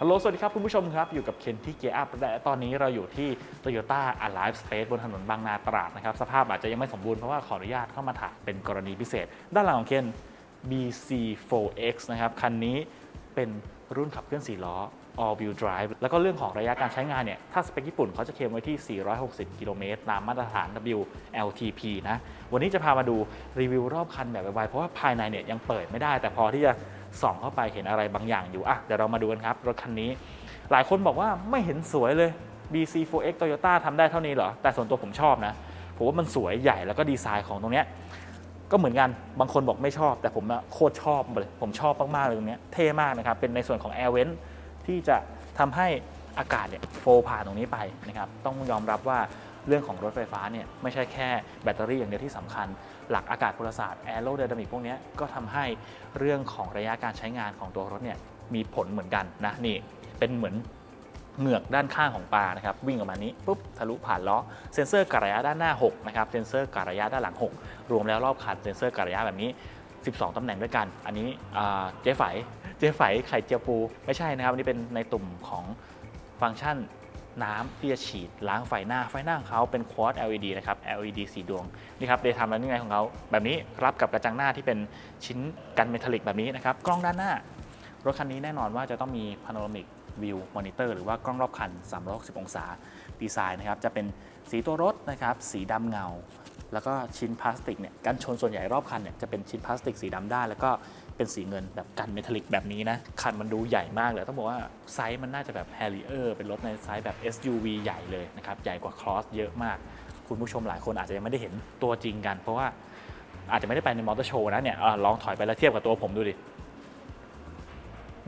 ฮัลโหล สวัสดีครับ คุณผู้ชมครับ อยู่กับเคนที่เกียร์อัพและตอนนี้เราอยู่ที่ Toyota Alive Space บนถนนบางนาตราดนะครับ สภาพอาจจะยังไม่สมบูรณ์เพราะว่าขออนุญาตเข้ามาถ่ายเป็นกรณีพิเศษ ด้านหลังของเคน BC4X นะครับ คันนี้เป็นรุ่นขับเคลื่อน4ล้อ all wheel drive แล้วก็เรื่องของระยะการใช้งานเนี่ย ถ้าสเปคญี่ปุ่นเขาจะเคลมไว้ที่ 460 กิโลเมตร ตามมาตรฐาน WLTP นะ วันนี้จะพามาดูรีวิวรอบคันแบบไวๆเพราะว่าภายในเนี่ยยังเปิดไม่ได้ แต่พอที่จะ ส่องเข้าไปเห็นอะไรบางอย่างอยู่อะเดี๋ยวเรามาดูกันครับ รถคันนี้ หลายคนบอกว่าไม่เห็นสวยเลย BC4X Toyota ทำได้เท่านี้เหรอ แต่ส่วนตัวผมชอบนะ ผมว่ามันสวยใหญ่แล้วก็ดีไซน์ของตรงเนี้ยก็เหมือนกัน บางคนบอกไม่ชอบ แต่ผมโคตรชอบเลย ผมชอบมาก ๆ เลยตรงเนี้ยเท่มากนะครับ เป็นในส่วนของ Air Vent ที่จะทำให้อากาศเนี่ยโฟลผ่านตรงนี้ไปนะครับ ต้องยอมรับว่า เรื่องของรถไฟฟ้าเนี่ยไม่ใช่แค่แบตเตอรี่อย่างเดียวที่สำคัญ หลักอากาศพลศาสตร์ Aerodynamic พวกนี้ก็ทำให้เรื่องของระยะการใช้งานของตัวรถเนี่ยมีผลเหมือนกันนะนี่เป็นเหมือนเหงือกด้านข้างของปลานะครับวิ่งออกมานี้ปุ๊บทะลุผ่านล้อเซ็นเซอร์การะยะด้านหน้า6นะครับเซ็นเซอร์การะยะด้านหลัง 6 รวมแล้วรอบคันเซ็นเซอร์การะยะแบบนี้ 12 ตำแหน่งด้วยกัน อันนี้เจ๊ไฝเจ๊ไฝไข่เจียวปู ไม่ใช่นะครับ อันนี้เป็นในตุ่มของฟังก์ชัน น้ำที่จะฉีดล้างไฟหน้าไฟหน้าของเขาเป็น Quad LED นะครับ LED สีดวงนี่ครับเดย์ทำแล้วนี่ไงของเขาแบบนี้รับกับกระจังหน้าที่เป็นชิ้นกันเมทัลลิกแบบนี้นะครับกล้องด้านหน้ารถคันนี้แน่นอนว่าจะต้องมี Panoramic View Monitor หรือว่ากล้องรอบคัน 360 องศาดีไซน์นะครับจะเป็นสีตัวรถนะครับสีดำเงา แล้วก็ชิ้นพลาสติกเนี่ยกันชนส่วนใหญ่รอบคันเนี่ยจะเป็นชิ้นพลาสติกสีดำด้านแล้วก็ เป็นสีเงินแบบกันเมทัลลิกแบบนี้นะ คันมันดูใหญ่มากเลย ต้องบอกว่าไซส์มันน่าจะแบบ Harrier เป็นรถในไซส์แบบ SUV ใหญ่เลยนะครับ ใหญ่กว่า Cross เยอะมาก คุณผู้ชมหลายคนอาจจะยังไม่ได้เห็นตัวจริงกัน เพราะว่าอาจจะไม่ได้ไปในมอเตอร์โชว์นะเนี่ยอลองถอยไปแล้วเทียบกับตัวผมดูดิ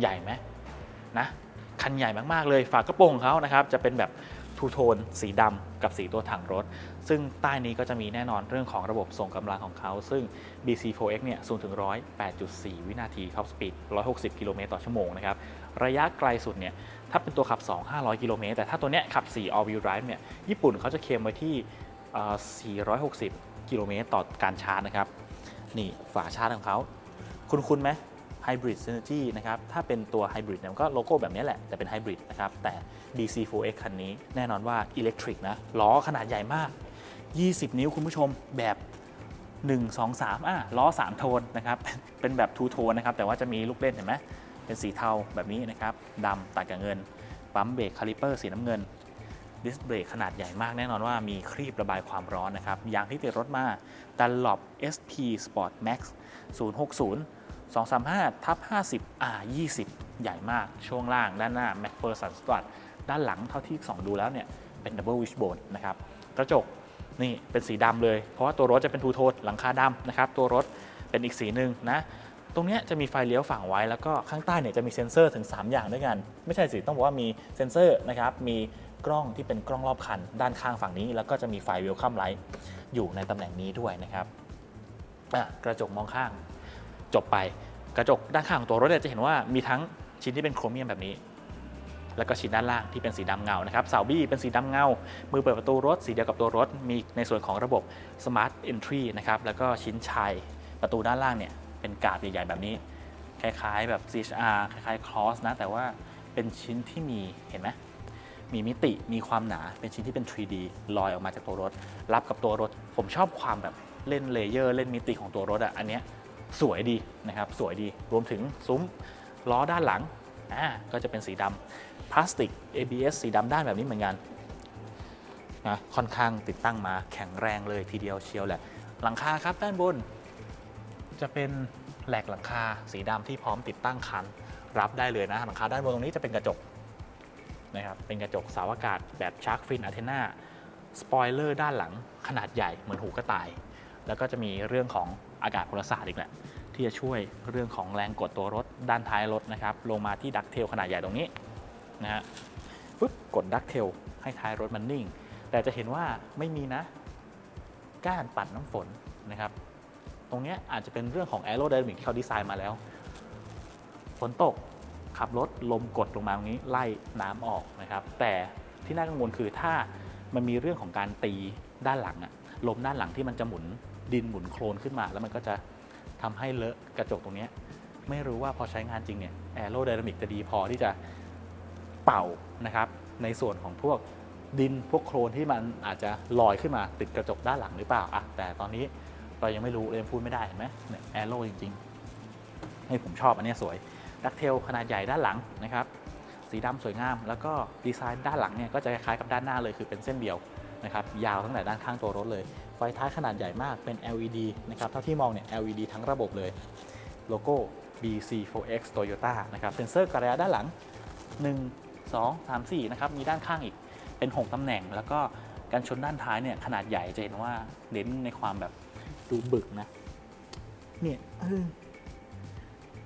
ใหญ่ไหมนะ คันใหญ่มากๆเลย ฝากระโปรงของเขานะครับ จะเป็นแบบ ทูโทนสีดำกับสีตัวถังรถ ซึ่งใต้นี้ก็จะมีแน่นอนเรื่องของระบบส่งกำลังของเขา ซึ่ง BC4X เนี่ย0ถึง100 8.4 วินาทีท็อปสปีด 160 กิโลเมตรต่อชั่วโมงนะครับ ระยะไกลสุดเนี่ย ถ้าเป็นตัวขับ 2 500 กิโลเมตร แต่ถ้าตัวเนี้ยขับ 4 all wheel drive เนี่ย ญี่ปุ่นเขาจะเคลมไว้ที่ 460 กิโลเมตรต่อการชาร์จนะครับ นี่ฝาชาร์จของเขา คุณคุณไหม Hybrid Synergy นะครับ ถ้าเป็นตัว Hybrid เนี่ยมันก็โลโก้แบบนี้แหละ แต่เป็น Hybrid นะครับ แต่ BC4X คันนี้แน่นอนว่า Electric นะ ล้อขนาดใหญ่มาก 20 นิ้วคุณผู้ชมแบบ 1 2 3อะล้อ 3 โทนนะครับ เป็นแบบ2โทนนะครับ แต่ว่าจะมีลูกเล่นเห็นไหมเป็นสีเทาแบบนี้นะครับดำตัดกับเงิน ปั๊มเบรกคาลิเปอร์สีน้ำเงินดิสเบรกขนาดใหญ่มากแน่นอนว่ามีครีบระบายความร้อนนะครับยางที่ติดรถมา Dunlop SP Sport Max 060 235ทับ50 R 20 ใหญ่มากช่วงล่างด้านหน้า MacPherson Strut ด้านหลังเท่าที่ส่องดูแล้วเนี่ยเป็น Double Wishbone นะครับกระจกนี่เป็นสีดำเลย เพราะว่าตัวรถจะเป็นทูโทนหลังคาดำนะครับตัวรถเป็นอีกสีหนึ่งนะตรงนี้จะมีไฟเลี้ยวฝั่งไว้แล้วก็ข้างใต้เนี่ยจะมีเซ็นเซอร์ถึง 3 อย่างด้วยกัน ไม่ใช่สิต้องบอกว่ามีเซ็นเซอร์นะครับมีกล้องที่เป็นกล้องรอบคัน ด้านข้างฝั่งนี้ แล้วก็จะมีไฟเวลคัมไลท์อยู่ในตำแหน่งนี้ด้วยนะครับกระจกมองข้าง จบไปกระจกด้านข้างของตัวรถเนี่ยจะเห็นว่ามีทั้งชิ้นที่เป็นโครเมียมแบบนี้ แล้วก็ชิ้นด้านล่างที่เป็นสีดำเงานะครับเสาบี้เป็นสีดำเงา มือเปิดประตูรถ สีเดียวกับตัวรถ มีในส่วนของระบบ Smart Entry นะครับแล้วก็ชิ้นชายประตูด้านล่างเนี่ยเป็นกาบใหญ่ๆแบบนี้ คล้ายๆแบบ CHR คล้ายๆ Cross นะแต่ว่าเป็นชิ้นที่มีเห็นไหมมีมิติมีความหนาเป็นชิ้นที่เป็น 3D ลอยออกมาจากตัวรถ รับกับตัวรถ ผมชอบความแบบเล่นเลเยอร์ เล่นมิติของตัวรถอะอันเนี้ย สวยดีนะครับสวยดีรวมถึงซุ้มล้อด้านหลังอ่าก็จะเป็นสีดำพลาสติก ABS สีดำด้านแบบนี้เหมือนกันนะค่อนข้างติดตั้งมาแข็งแรงเลยทีเดียวเชียวแหละ หลังคาครับด้านบน จะเป็นแหลกหลังคาสีดำที่พร้อมติดตั้งคันรับได้เลยนะหลังคาด้านบนตรงนี้จะเป็นกระจกนะครับเป็นกระจกเสาอากาศแบบชาร์กฟินอั t เทนาสปอยเลอร์ด้านหลังขนาดใหญ่เหมือนหูกระต่าย แล้วก็จะมีเรื่องของ อากาศพลศาสตร์อีกแหละที่จะช่วยเรื่องของแรงกดตัวรถด้านท้ายรถนะครับ ลงมาที่ดักเทลขนาดใหญ่ตรงนี้นะฮะฟึบกดดักเทลให้ท้ายรถมันนิ่ง แต่จะเห็นว่าไม่มีนะ ก้านปัดน้ำฝนนะครับ ตรงเนี้ยอาจจะเป็นเรื่องของ aerodynamic ที่เขาดีไซน์มาแล้วฝนตกขับรถลมกดลงมาตรงนี้ไล่น้ำออกนะครับ แต่ที่น่ากังวลคือถ้ามันมีเรื่องของการตีด้านหลังอะลมด้านหลังที่มันจะหมุน ดินหมุนโคลนขึ้นมา แล้วมันก็จะทำให้เลอะกระจกตรงนี้ ไม่รู้ว่าพอใช้งานจริงเนี่ยแอโรไดนามิกจะดีพอที่จะเป่านะครับ ในส่วนของพวกดินพวกโครนที่มันอาจจะลอยขึ้นมาติดกระจกด้านหลังหรือเปล่าอะแต่ตอนนี้เรายังไม่รู้เลยพูดไม่ได้เห็นไหมเนี่ยแอโร่จริงๆ ให้ผมชอบอันนี้สวยดักเทลขนาดใหญ่ด้านหลังนะครับ สีดำสวยงาม แล้วก็ดีไซน์ด้านหลังเนี่ยก็จะคล้ายกับด้านหน้าเลยคือเป็นเส้นเดียวนะครับ ยาวตั้งแต่ด้านข้างตัวรถเลย ไฟท้ายขนาดใหญ่มากเป็น LED นะครับเท่าที่มองเนี่ย LED ทั้งระบบเลยโลโก้ BC4X Toyota นะครับเซ็นเซอร์กระยะด้านหลัง 1 2 3 4นะครับมีด้านข้างอีกเป็น 6ตำแหน่ง แล้วก็การชนด้านท้ายเนี่ยขนาดใหญ่จะเห็นว่าเน้นในความแบบดูบึกนะเนี่ย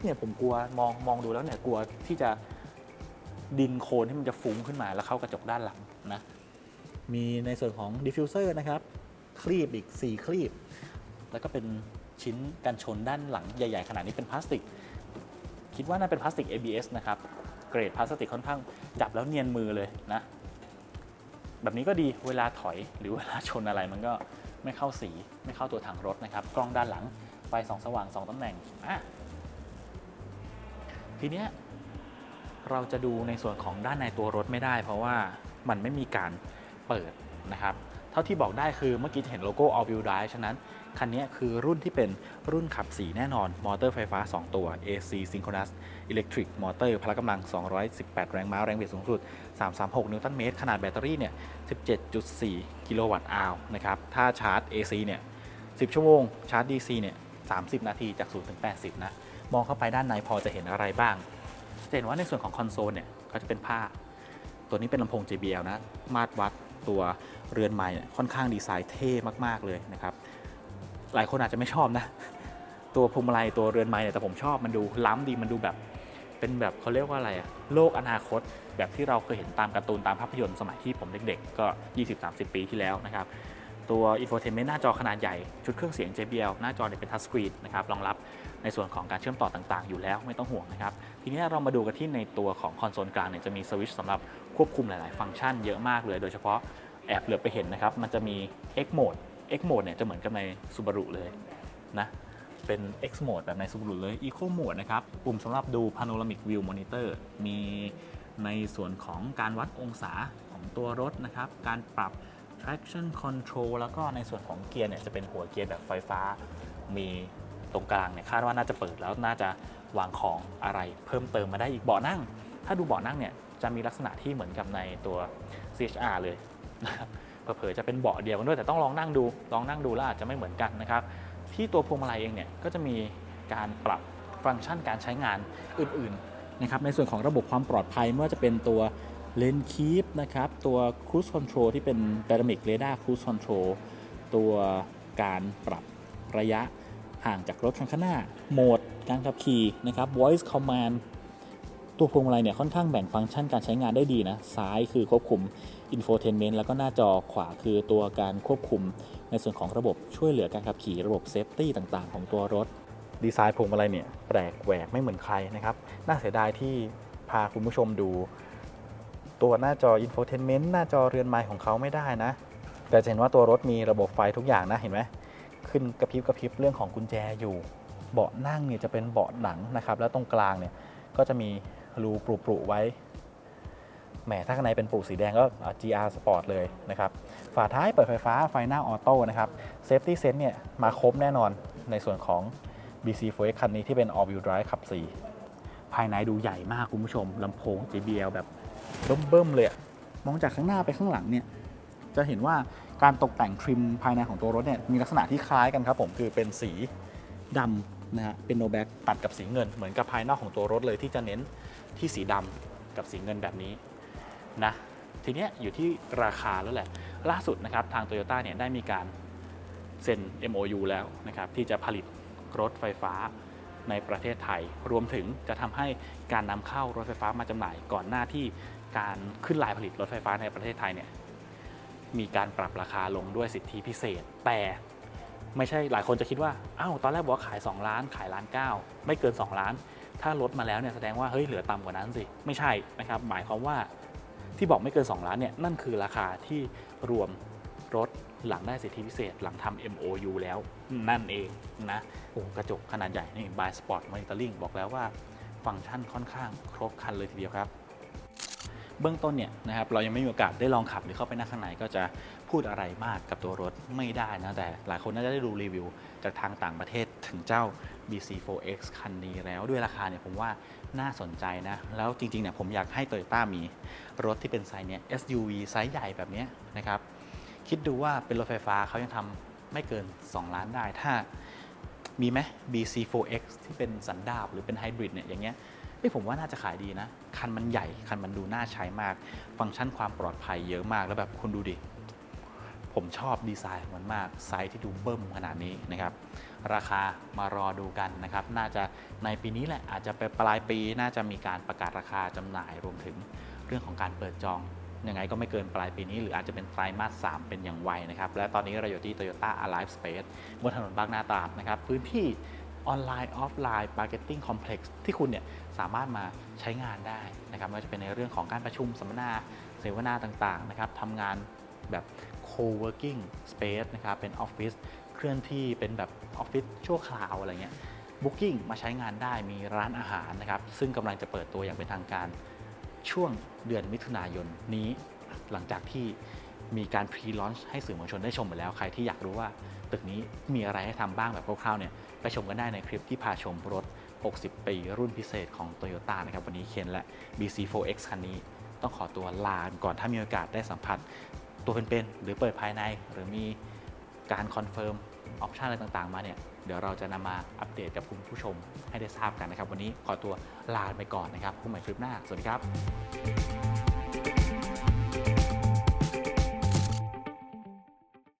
เนี่ยผมกลัวมองมองดูแล้วเนี่ยกลัวที่จะดินโคลนที่มันจะฟุ้งขึ้นมาแล้วเข้ากระจกด้านหลังนะมีในส่วนของดิฟฟิวเซอร์นะครับ คลีบอีก 4 คลีบ แล้วก็เป็นชิ้นกันชนด้านหลังใหญ่ ๆ ขนาดนี้เป็นพลาสติก คิดว่าน่าเป็นพลาสติก ABS นะครับ เกรดพลาสติกค่อนข้างจับแล้วเนียนมือเลยนะ แบบนี้ก็ดีเวลาถอยหรือเวลาชนอะไรมันก็ไม่เข้าสีไม่เข้าตัวถังรถนะครับ กล้องด้านหลังไฟสองสว่างสองตำแหน่งอะทีเนี้ยเราจะดูในส่วนของด้านในตัวรถไม่ได้ เพราะว่ามันไม่มีการเปิดนะครับ เท่าที่บอกได้คือเมื่อกี้จะเห็นโลโก้ All Wheel Drive ฉะนั้น คันนี้คือรุ่นที่เป็นรุ่นขับ 4 แน่นอน มอเตอร์ไฟฟ้า 2 ตัว AC Synchronous Electric Motor พละกำลัง 218 แรงม้า แรงบิดสูงสุด 336 นิวตันเมตร ขนาดแบตเตอรี่เนี่ย 17.4 กิโลวัตต์อาวนะครับ ถ้าชาร์จ AC เนี่ย 10 ชั่วโมง ชาร์จ DC เนี่ย 30 นาที จาก 0 ถึง 80 นะ มองเข้าไปด้านในพอจะเห็นอะไรบ้าง จะเห็นว่าในส่วนของคอนโซลเนี่ยก็จะเป็นผ้า ตัวนี้เป็นลำโพง JBL นะ มาตรวัด ตัวเรือนไม้เนี่ยค่อนข้างดีไซน์เท่มากๆเลยนะครับหลายคนอาจจะไม่ชอบนะ ตัวพวงมาลัยตัวเรือนไม้เนี่ยแต่ผมชอบมันดูล้ำดีมันดูแบบเป็นแบบเขาเรียกว่าอะไรอะโลกอนาคต แบบที่เราเคยเห็นตามการ์ตูนตามภาพยนตร์สมัยที่ผมเด็กๆ ก็ 20-30 ปีที่แล้วนะครับตัว infotainment หน้าจอขนาดใหญ่ ชุดเครื่องเสียง JBL หน้าจอเนี่ยเป็นทัชสกรีนนะครับรองรับในส่วนของการเชื่อมต่อต่างๆ อยู่แล้วไม่ต้องห่วงนะครับ ทีนี้เรามาดูกันที่ในตัวของคอนโซลกลางเนี่ยจะมีสวิตช์สำหรับ ควบคุมหลาย ๆ ฟังก์ชันเยอะมากเลย โดยเฉพาะแอบเหลือไปเห็นนะครับ มันจะมี X mode X mode เนี่ยจะเหมือนกับใน Subaru เลยนะ เป็น X mode แบบใน Subaru เลย Eco mode นะครับ ปุ่มสำหรับดู Panoramic View Monitor มีในส่วนของการวัดองศาของตัวรถนะครับ การปรับ traction control แล้วก็ในส่วนของเกียร์เนี่ยจะเป็นหัวเกียร์แบบไฟฟ้า มีตรงกลางเนี่ยคาดว่าน่าจะเปิดแล้วน่าจะวางของอะไรเพิ่มเติมมาได้อีกเบาะนั่ง ถ้าดูเบาะนั่งเนี่ย จะมีลักษณะที่เหมือนกับในตัว CHR เลยนะครับเผลอจะเป็นเบาะเดียวกันด้วยแต่ต้องลองนั่งดูลองนั่งดูแล้วอาจจะไม่เหมือนกันนะครับ ที่ตัวพวงมาลัยเองเนี่ยก็จะมีการปรับฟังก์ชันการใช้งานอื่นๆนะครับในส่วนของระบบความปลอดภัยไม่ว่าจะเป็นตัวเลนคีปนะครับตัว Cruise Control ที่เป็น Dynamic Radar Cruise Control ตัวการปรับระยะห่างจากรถคันข้างหน้าโหมดการขับขี่นะครับ Voice Command ตัวพวงมาลัยเนี่ยค่อนข้างแบ่งฟังก์ชันการใช้งานได้ดีนะ ซ้ายคือควบคุม Infotainment แล้วก็หน้าจอขวาคือตัวการควบคุม ในส่วนของระบบช่วยเหลือการขับขี่ระบบเซฟตี้ต่างๆ ของตัวรถ ดีไซน์พวงมาลัยเนี่ยแปลกแหวกไม่เหมือนใครนะครับ น่าเสียดายที่พาคุณผู้ชมดู ตัวหน้าจอ Infotainment หน้าจอเรือนไม้ของเขาไม่ได้นะ แต่จะเห็นว่าตัวรถมีระบบไฟทุกอย่างนะเห็นไหมขึ้นกระพริบกระพริบเรื่องของกุญแจอยู่ เบาะนั่งเนี่ยจะเป็นเบาะหนังนะครับแล้วตรงกลางเนี่ยก็จะมี รูปรุๆไว้ แหมถ้าข้างในเป็นปลูกสีแดงก็ GR Sport เลยนะครับ ฝาท้ายเปิดไฟฟ้าไฟหน้าออโต้นะครับ Safety Sense เนี่ยมาครบแน่นอนในส่วนของ BC4X คันนี้ที่เป็น All Wheel Drive ขับ 4 ภายในดูใหญ่มากคุณผู้ชมลำโพง JBL แบบเบิ่มๆเลยมองจากข้างหน้าไปข้างหลังเนี่ยจะเห็นว่าการตกแต่งทริมภายในของตัวรถเนี่ยมีลักษณะที่คล้ายกันครับผมคือเป็นสีดำ นะฮะเป็นโนแบ็กตัดกับสีเงินเหมือนกับภายนอกของตัวรถเลยที่จะเน้นที่สีดำกับสีเงินแบบนี้นะทีนี้อยู่ที่ราคาแล้วแหละ ล่าสุดนะครับทาง Toyota เนี่ยได้มีการเซ็น MOU แล้วนะครับที่จะผลิตรถไฟฟ้าในประเทศไทย รวมถึงจะทำให้การนำเข้ารถไฟฟ้ามาจำหน่ายก่อนหน้าที่การขึ้นลายผลิตรถไฟฟ้าในประเทศไทยเนี่ยมีการปรับราคาลงด้วยสิทธิพิเศษ แต่ ไม่ใช่หลายคนจะคิดว่าอ้าวตอนแรกบอกว่าขาย 2 ล้าน ขายล้านเก้าไม่เกิน 2 ล้าน ถ้าลดมาแล้วเนี่ยแสดงว่าเฮ้ยเหลือต่ำกว่านั้นสิ ไม่ใช่นะครับ หมายความว่าที่บอกไม่เกิน 2 ล้านเนี่ยนั่นคือราคาที่รวมรถหลังได้สิทธิพิเศษหลังทำ MOU แล้วนั่นเองนะโอ้กระจกขนาดใหญ่นี่ by Sport Monitoring บอกแล้วว่า ฟังก์ชันค่อนข้างครบครันเลยทีเดียวครับ เบื้องต้นเนี่ยนะครับเรายังไม่มีโอกาสได้ลองขับหรือเข้าไปนั่งข้างในก็จะพูดอะไรมากกับตัวรถไม่ได้นะแต่หลายคนน่าจะได้ดูรีวิวจากทางต่างประเทศถึงเจ้า BC4X คันนี้แล้วด้วยราคาเนี่ยผมว่าน่าสนใจนะ แล้วจริงๆเนี่ยผมอยากให้ Toyota มีรถที่เป็นไซส์เนี้ย SUV ไซส์ใหญ่แบบนี้นะครับคิดดูว่าเป็นรถไฟฟ้าเขายังทำไม่เกิน 2 ล้านได้ถ้ามีไหม BC4X ที่เป็นสันดาปหรือเป็นไฮบริดเนี่ยอย่างเงี้ย อ้ยผมว่าน่าจะขายดีนะ คันมันใหญ่ คันมันดูน่าใช้มาก ฟังก์ชันความปลอดภัยเยอะมาก แล้วแบบคุณดูดิ ผมชอบดีไซน์ของมันมาก ไซส์ที่ดูเบิ่มขนาดนี้นะครับ ราคามารอดูกันนะครับ น่าจะในปีนี้แหละ อาจจะไปปลายปี น่าจะมีการประกาศราคาจำหน่ายรวมถึงเรื่องของการเปิดจองยังไงก็ไม่เกินปลายปีนี้ หรืออาจจะเป็นไตรมาส 3 เป็นอย่างไวนะครับ และตอนนี้เราอยู่ที่ Toyota Alive Space บนถนนบางนาตราดนะครับ พื้นที่ ออนไลน์ออฟไลน์ Marketing Complex ที่คุณเนี่ยสามารถมาใช้งานได้นะครับไม่ว่าจะเป็นในเรื่องของการประชุมสัมมนาเสวนาต่างๆนะครับทำงานแบบ co-working space นะครับเป็นออฟฟิศเคลื่อนที่เป็นแบบออฟฟิศชั่วคราวอะไรเงี้ย Booking มาใช้งานได้มีร้านอาหารนะครับ ซึ่งกำลังจะเปิดตัวอย่างเป็นทางการช่วงเดือนมิถุนายนนี้ หลังจากที่ มีการพรีลอนช์ให้สื่อมวลชนได้ชมไปแล้วใครที่อยากรู้ว่า ตึกนี้มีอะไรให้ทำบ้างแบบคร่าวๆเนี่ยไปชมกันได้ในคลิปที่พาชมรถ 60 ปีรุ่นพิเศษของ Toyota นะครับวันนี้เคนและ BC4X คันนี้ต้องขอตัวลาก่อนถ้ามีโอกาสได้สัมผัสตัวเป็นๆหรือเปิดภายในหรือมีการคอนเฟิร์มออปชันอะไรต่างๆมาเนี่ยเดี๋ยวเราจะนำมาอัปเดตกับคุณผู้ชมให้ได้ทราบกันนะครับ วันนี้ขอตัวลาไปก่อนนะครับพบใหม่คลิปหน้า สวัสดีครับ